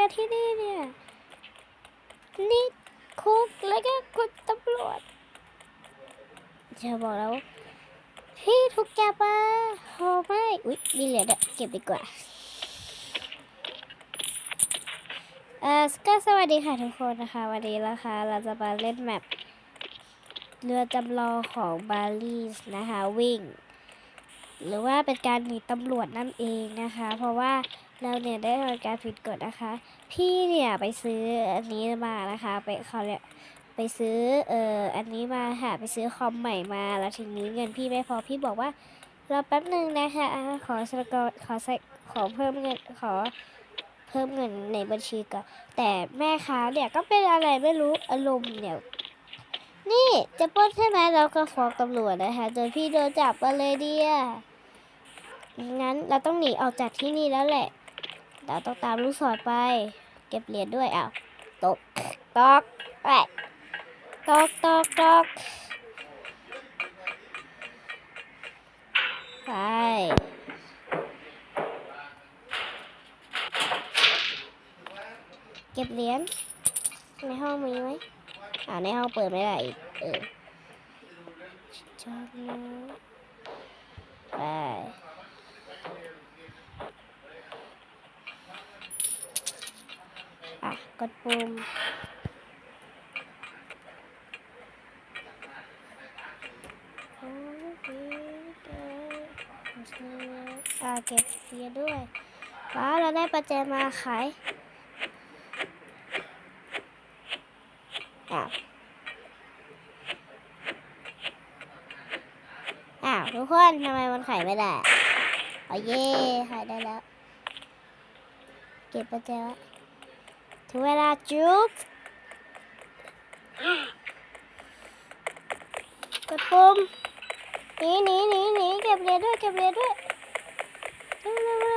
กันที่นี่เนี่ย นี่คุกแล้วก็คุณตำรวจจะบอกแล้วพี่ถูกจับมาโอ้ไม่อุ๊ยมีเหรียญอะเก็บดีกว่าเอ่อก็สวัสดีค่ะทุกคนนะคะ วันนี้นะคะ เราจะมาเล่นแมปเรือจำลองของบาลีสนะคะวิ่ง หรือว่าเป็นการหนีตำรวจนั่นเองนะคะ เพราะว่า เราเนี่ยได้ทำการผิดกฎนะคะ พี่เนี่ยไปซื้ออันนี้มานะคะ ไปเขาเนี่ยไปซื้อเอ่ออันนี้มาค่ะไปซื้อคอมใหม่มาแล้วทีนี้เงินพี่ไม่พอพี่บอกว่ารอแป๊บหนึ่งนะคะขอสกอขอใส่ขอเพิ่มเงินขอเพิ่มเงินในบัญชีก่อนแต่แม่ค้าเนี่ยก็เป็นอะไรไม่รู้อารมณ์เนี่ยนี่จะปล้นใช่ไหมเราก็ฟ้องตำรวจนะคะโดยพี่โดนจับมาเลยเดียงั้นเราต้องหนีออกจากที่นี่แล้วแหละ เราต้องตามลูกศรไป เก็บเหรียญด้วยอ้าวตกตอกไปตอกตอกตอกไปเก็บเหรียญในห้องมีไหมอ่าในห้องเปิดไม่ได้อีกเออชอบนะไป อะ กดปุ่มอ่าเก็บเสียด้วย ว้าวเราได้ประแจมาขายอ้าวอ้าวทุกคนทำไมมันขายไม่ได้อ๋อเย่ขายได้แล้ว เก็บประแจไว้ ถึงเวลาจุ๊บกดปุ่มหนีหนีหนีหนีเก็บเหรียญด้วยเก็บเหรียญด้วยเร็วเร็วเ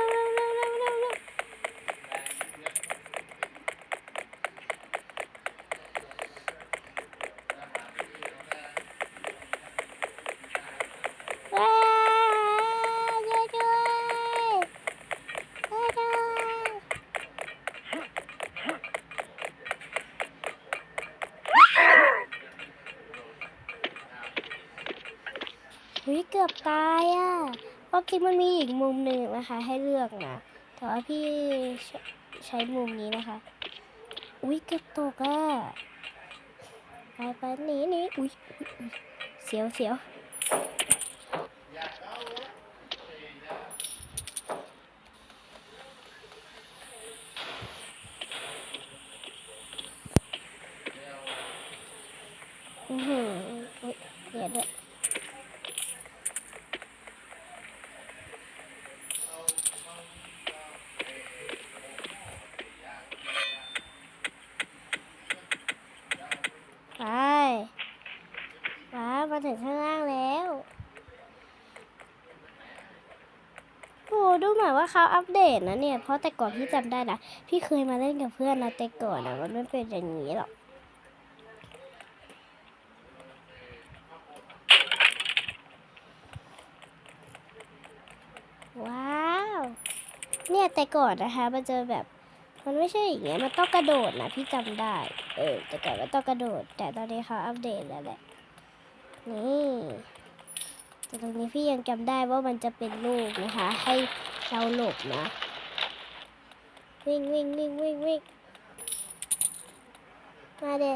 เฮ้ยเกือบตายอะเพราะคิดมันมีอีกมุมหนึ่งนะคะ ให้เลือกนะแต่ว่าพี่ใช้มุมนี้นะคะ อุ้ยเกือบตกอะไปไปหนีหนีอุ้ยอุ๊ยอุ๊ยเสียวเสียวอือหืออุ๊ยเดี๋ยวด้วยไปว้าวมาถึงข้างล่างแล้วโอ้ดู เขาอัปเดตนะเนี่ย เพราะแต่ก่อนพี่จำได้นะ พี่เคยมาเล่นกับเพื่อนนะแต่ก่อนนะมันไม่เป็นอย่างนี้หรอก ว้าว เนี่ยแต่ก่อนนะคะ มันจะแบบ มันไม่ใช่อย่างเงี้ย มันต้องกระโดดนะพี่จำได้ เออ แต่ก่อนมันต้องกระโดด แต่ตอนนี้เขาอัปเดตแล้วแหละ นี่แต่ตรงนี้พี่ยังจำได้ว่ามันจะเป็นลูกนะคะ ให้าหลบนะ วิ่งวิ่งวิ่งวิ่งวิ่งมาเด็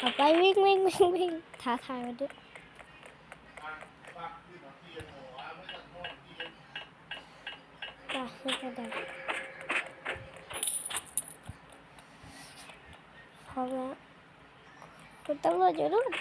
ออกไปวิ่งวิ่งวิ่งวิ่งท้าทายมันด้วยไปขึ้นกระดาน Kara. Kurtarılacak oğlum.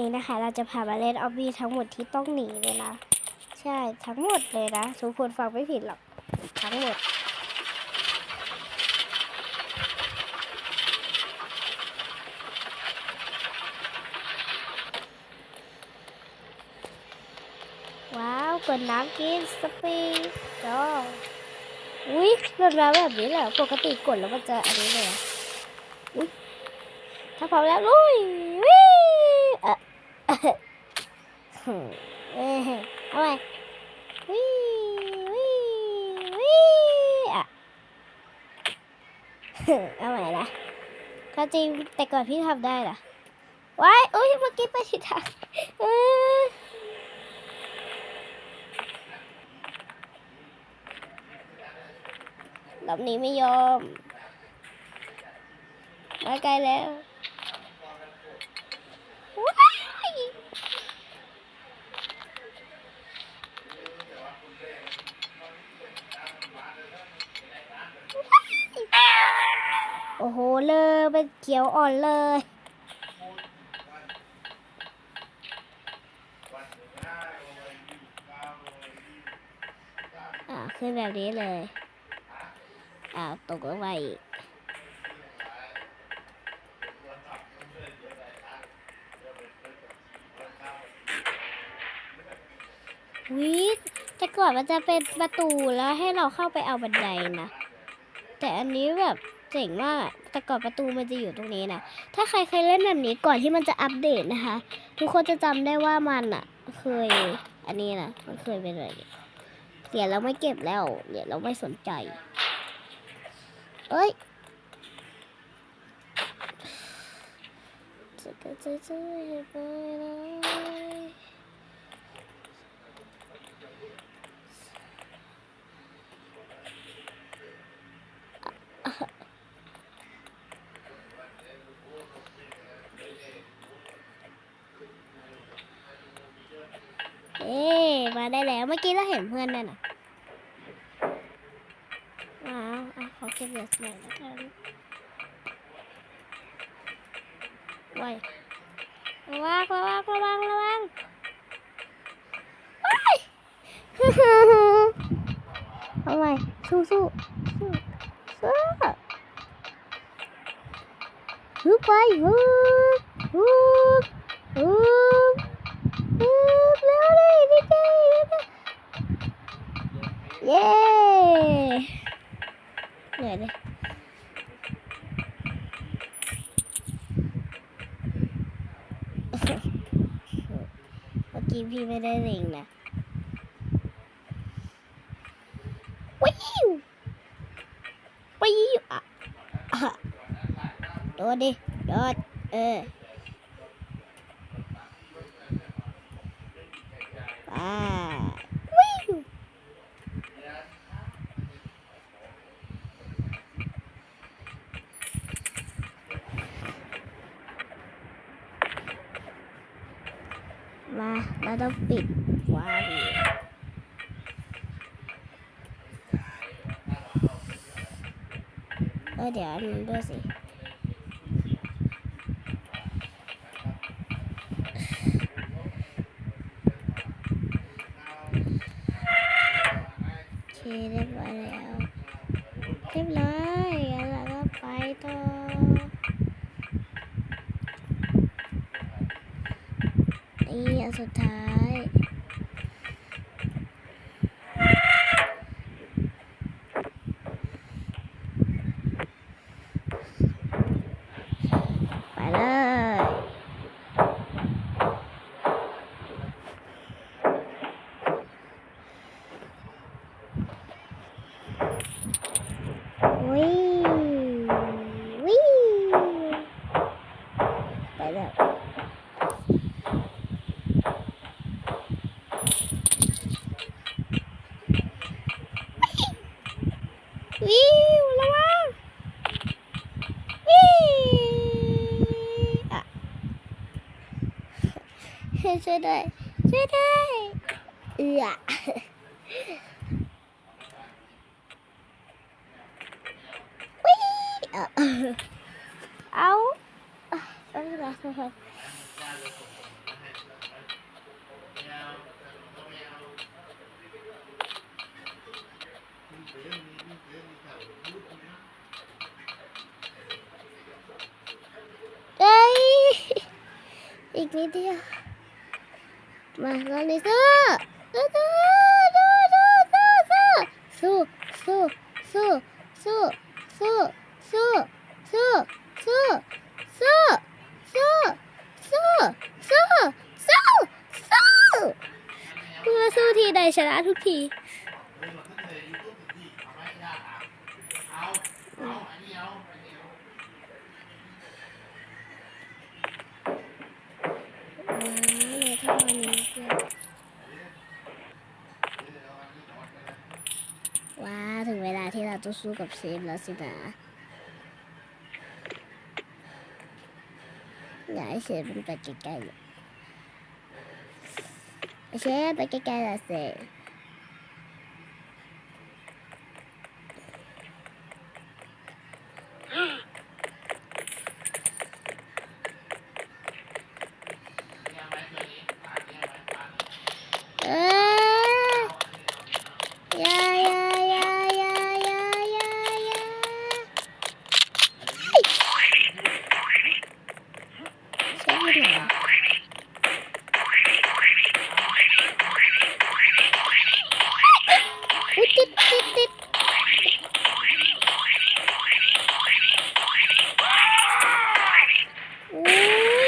นี้นะคะ เราจะพามาเล่นออบบี้ทั้งหมดที่ต้องหนีเลยนะ ใช่ทั้งหมดเลยนะทุกคนฟังไม่ผิดหรอก ทั้งหมด ว้าวกดน้ำกินสปีดก็อุ้ยรถมาแบบนี้แหละปกติกดแล้วมันจะอันนี้เลยอะอุ้ยถ้าพร้อมแล้วลุยวิเอะเอะ เอ้ยเอาไปวิวิวิอะเอาใหม่ละก็จริงแต่ก่อนพี่ทำได้ล่ะว้ายอุ้ยเมื่อกี้ไปผิดทางรอบนี้ไม่ยอมมาไกลแล้วาย โหเลยเป็นเขียวอ่อนเลยอ่าขึ้นแบบนี้เลยอ้าตกลงไปอีกวิแต่ก่อนมันจะเป็นประตูแล้วให้เราเข้าไปเอาบันไดนะ แต่อันนี้แบบเจ๋งมาก แต่ก่อนประตูมันจะอยู่ตรงนี้นะถ้าใครเคยเล่นแบบนี้ก่อนที่มันจะอัปเดตนะคะ ทุกคนจะจำได้ว่ามันอะเคย อันนี้นะมันเคยเป็นอะไรเหรียญเราไม่เก็บแล้วเหรียญเราไม่สนใจ เอ้ยจะก็จะจะไปเลยเอ๊มา ได้แล้ว เมื่อกี้เราเห็นเพื่อนนั่นน่ะอ้าวอะขอเก็บเหรียญหน่อยแล้วกันไว้ระวังระวังระวังระวังว้ายเอาใหม่สู้สู้สู้สู้ฮึบไปฮึบฮึบฮึบฮึบเร็วเลยนิดเดียวนิดเดียว เย้เหนื่อยเลยเมื่อกี้พี่ไม่ได้เล็งนะวิววิวอะอะโดดดิโดดเอออ่าวิว มาเราต้องปิดวาล์ว เออ ช่วยด้วย ช่วยด้วยเอือวิ่เอาเอาเอาอีกนิดเดียว มาลองดิสู้สู้สู้สู้สู้สู้สู้สู้สู้สู้สู้สู้สู้สู้สู้สู้สู้สู้เมื่อสู้ทีใดชนะทุกทีว้าวในท่อนี้คือ ว้าถึงเวลาที่เราต้องสู้กับเซฟแล้วสินะอยากให้เซฟมันไปใกล้ๆเลยเชฟไปใกล้ๆแล้วสิเอ้ยอยาอยาอยาอยาอยาอยาอยาเชฟอยู่ไหนอุ๊ยติดติดติดอุ้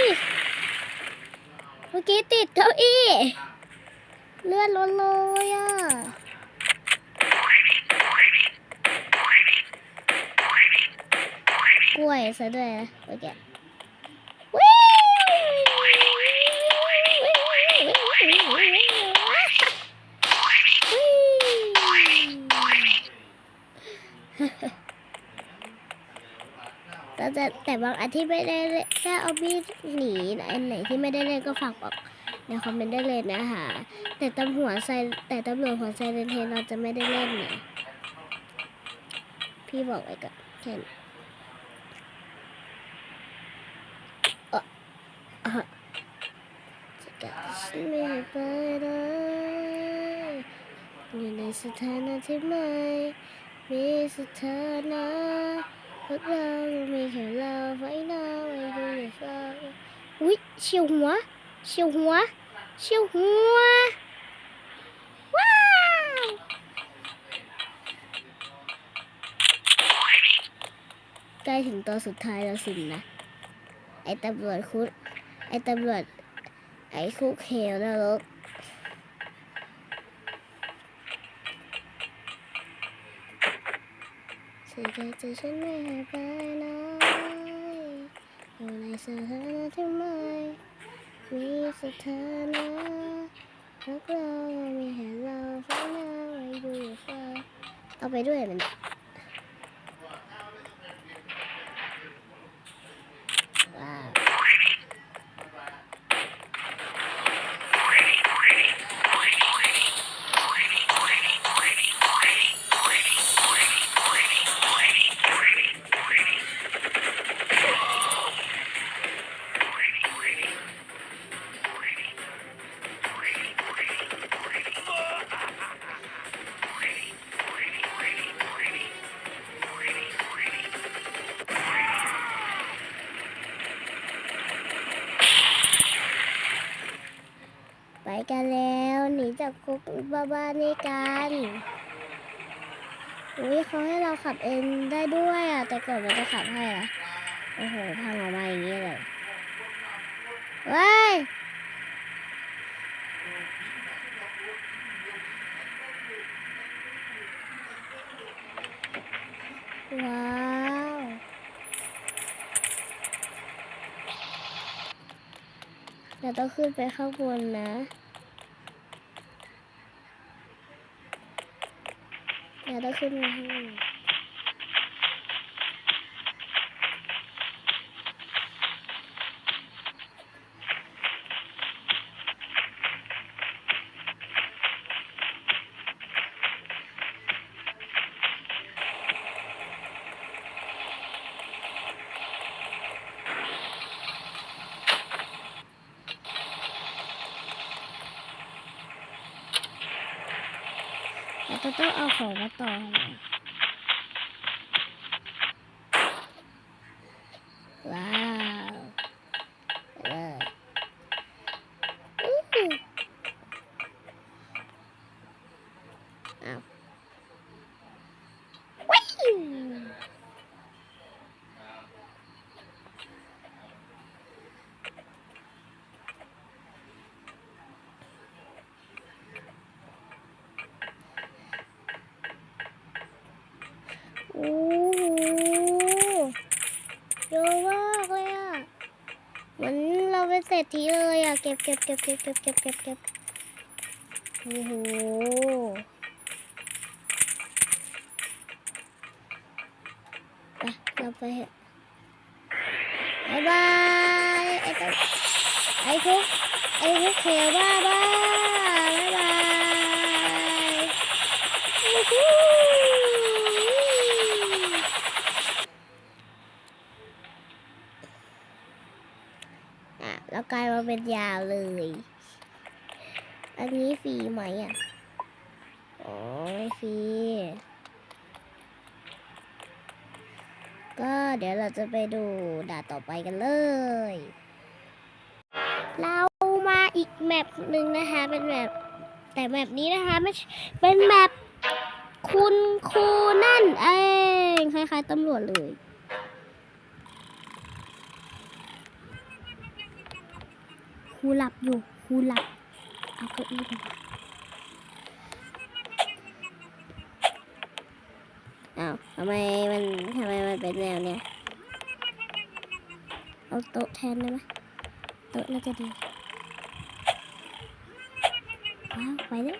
ยเมื่อกี้ติดเก้าอี้ เลือดล้นเลยอะ กล้วยซะด้วยนะโอเควิ่ง แต่แต่แต่บางอันที่ไม่ได้ถ้าเอามีดหนีอันไหนที่ไม่ได้เล่นก็ฝากบอกในคอมเมนต์ได้เลยนะคะแต่ตำรวจไซแต่ตำรวจหัวไซเรนเทนเราจะไม่ได้เล่นนะพี่บอกไว้ก่อนแค่นั้นอ่ออะจะกัดฉันไม่ให้ไปเลยอยู่ในสถานะที่ไม่มีสถานะ พวกเรามีแค่เราไว้หน้าไว้ดูอย่าฟ้าอุ้ยเฉียวหัว เฉียวหัว เฉียวหัว ว้าว ใกล้ถึงตอนสุดท้ายแล้วสินะ ไอตำรวจคุดไอตำรวจไอคุกเหวนรก สิ่งใจะฉันไม่หายไปไหนอยู่ในสถานะที่ไม่มีสถานะรักเรามีเห็นเราฝันเราไว้ดูฟ้าเอาไปด้วยมัน กันแล้วหนีจากคุกบ้าบ้าๆนี่กันอุ้ยเขาให้เราขับเองได้ด้วยอะแต่ก่อนมันจะขับให้เหรอโอ้โหพังออกมาอย่างนี้เลยว้ายว้าวเราต้องขึ้นไปข้างบนนะ Yara kırmızı. เราต้องเอาของมาต่อ โอ้โหเยอะมากเลยอะเหมือนเราเป็นเศรษฐีเลยอะ เก็บเก็บเก็บเก็บเก็บเก็บเก็บเก็บโอ้โหไปเราไปเหอะบายบายไอ้ตุ๊กไอ้ทุกไอ้ทุกเขียวบ้าบ้า เป็นยาวเลย อันนี้ฟรีไหมอะ อ๋อไม่ฟรี ก็เดี๋ยวเราจะไปดูด่าต่อไปกันเลย เรามาอีกแมปหนึ่งนะคะ เป็นแมปแต่แมปนี้นะคะไม่เป็นแมปคุณครูนั่นเองคล้ายๆตำรวจเลย ครูหลับอยู่ครูหลับเอาเก้าอี้ไปอ้าวทำไมมันทำไมมันเป็นแนวเนี้ยเอาโต๊ะแทนได้ไหมโต๊ะน่าจะดีว้าวไปเลย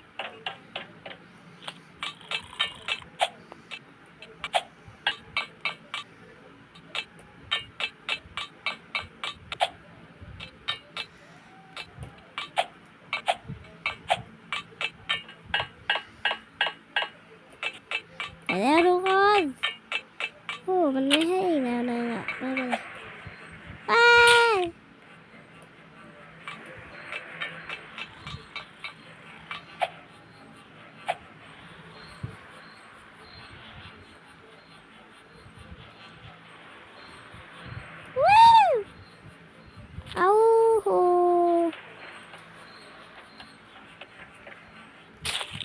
ไปแล้วทุกคนโอ้มันไม่ให้อีกแนวนึงอะไม่เป็นไรไปว้าวเอาโห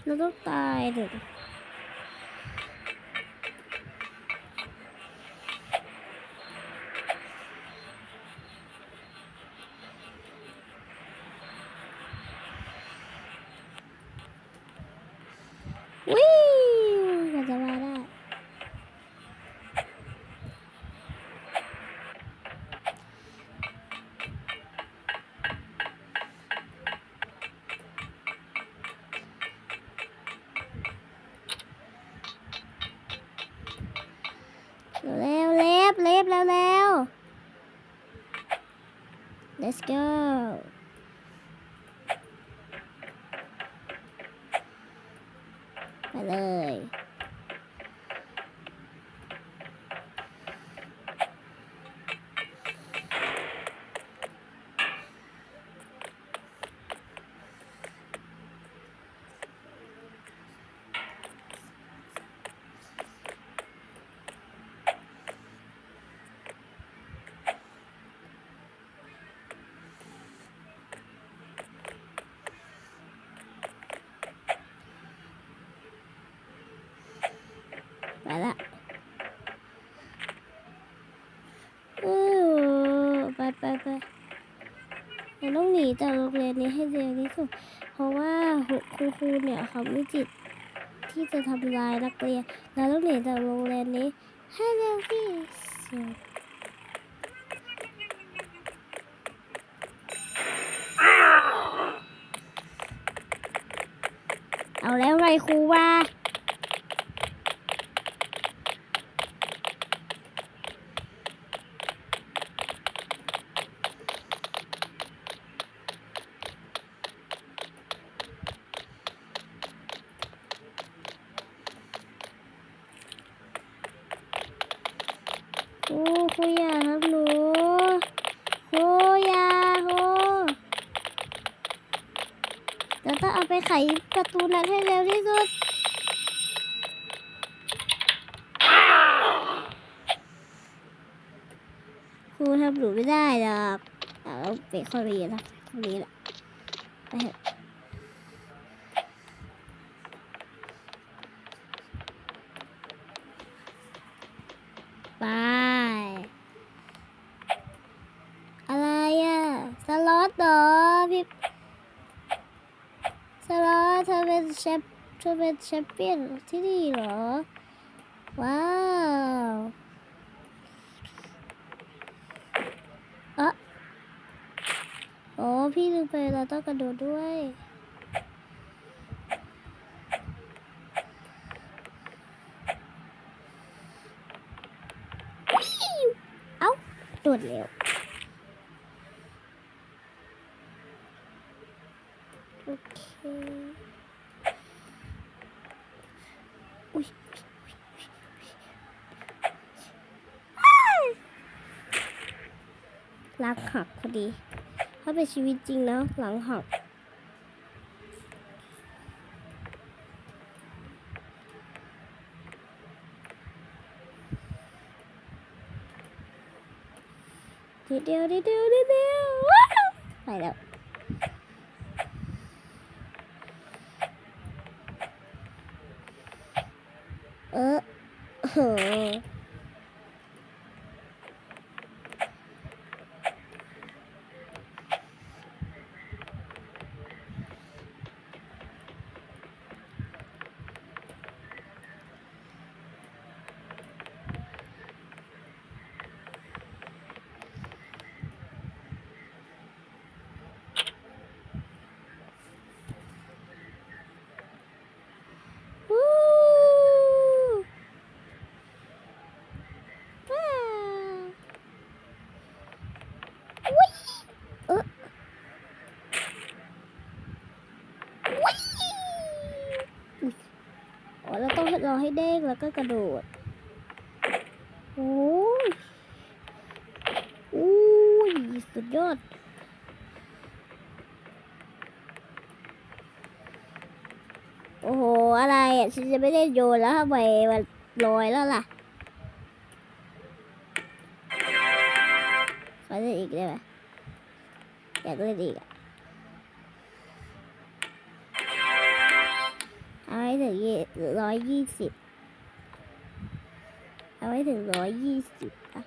เราต้องตายเด็ก let's go. ไปเลยไปละอู้ไปไปไปเราต้องหนีจากโรงเรียนนี้ให้เร็วที่สุด เพราะว่าคุณครูเนี่ยเขามีจิตที่จะทำลายนักเรียนเราต้องหนีจากโรงเรียนนี้ให้เร็วที่สุดเอาแล้วไงครูว่า ครูครูอย่าทำหนู ครูอย่าโฮเราต้องเอาไปไขประตูนั้นให้เร็วที่สุด ครูทำหนูไม่ได้หรอกเอาไปคอยเรียนนะตรงนี้แหละไปเถอะ ธอเป็นแชมเปี้ยนที่นี่เหรอ ว้าวเอะอ๋อพี่ลืมไปเราต้องกระโดดด้วยเอาโดดเร็ว โอเค อุ้ย หลังหักพอดี ถ้าเป็นชีวิตจริงนะหลังหัก เดี๋ยวเดี๋ยวเดี๋ยวเดี๋ยวไปแล้ว เออเออวู้ว้าวอุ๊ยเอออุ๊ยอุ๊ยอ๋อ เราต้องรอให้เด้งแล้วก็กระโดด โอ้ยอุ้ยสุดยอด โอ้โห อะไรอะ ฉันจะไม่ได้โยนแล้วทำไมมันลอยแล้วล่ะขอเล่นอีกได้ไหมอยากเล่นอีกอะ ถึงร้อยยี่สิบเอาไว้ถึงร้อยยี่สิบอะ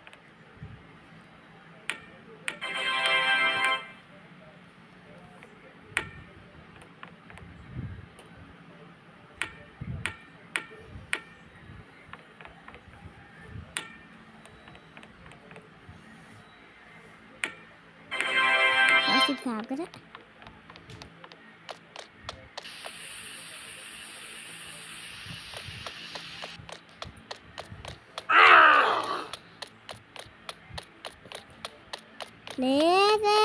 เน่เน่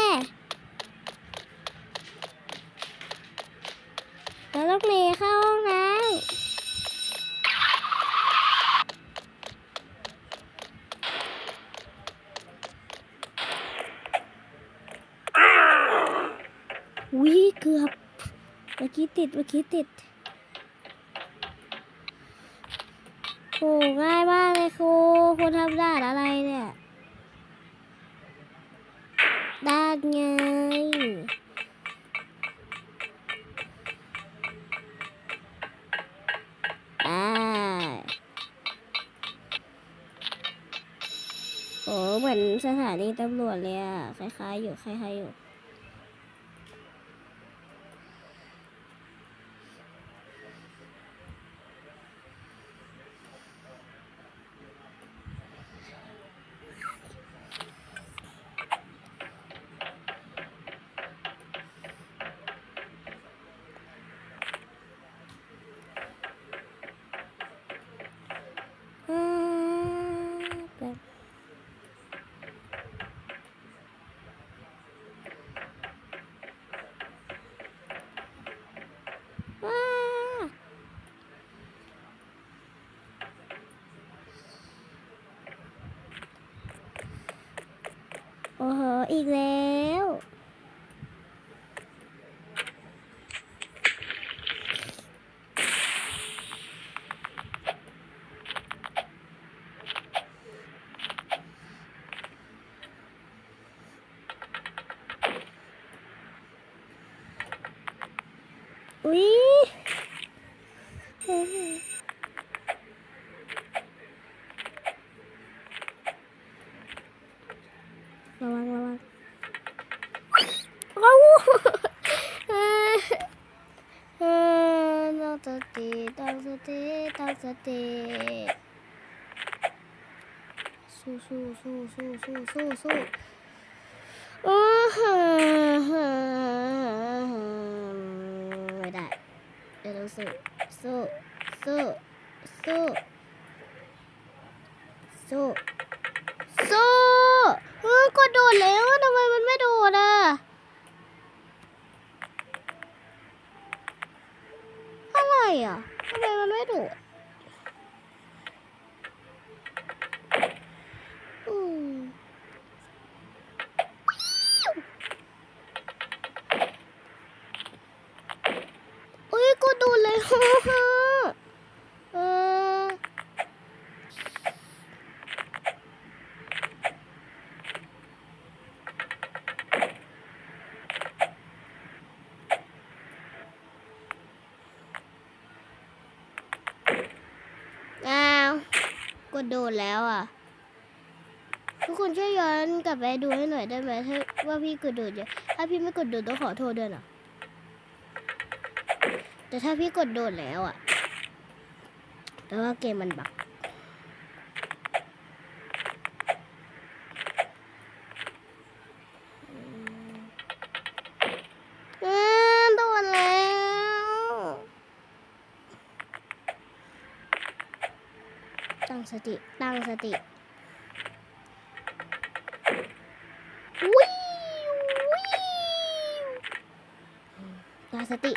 แล้วลูกเนเข้าห้องน้ำวิเกือบ เมื่อกี้ติด เมื่อกี้ติด โอ้ง่ายมากเลยครูครูทำได้อะไรเนี่ย ตำรวจเลยอะคล้ายๆอยู่คล้ายๆอยู่ อ่าแบบว้า โอ้โหอีกแล้ว อุ๊ย สู้สู้ไม่ได้เดี๋ยวต้องสู้สู้สู้สู้สู้สู้เออกดโดดแล้วทำไมมันไม่โดดอะอะไรอะทำไมมันไม่โดด โดดแล้วอะ ทุกคนช่วยย้อนกลับไปดูให้หน่อยได้ไหมถ้าว่าพี่กดโดดอยู่ถ้าพี่ไม่กดโดดต้องขอโทษด้วยนะแต่ถ้าพี่กดโดดแล้วอะแปลว่าเกมมันบักอืมโดดแล้ว ตั้ง สติ ตั้งสติวิววิวตั้งสติ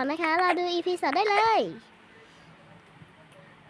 2 นะคะ เราดู EP 2 ได้เลย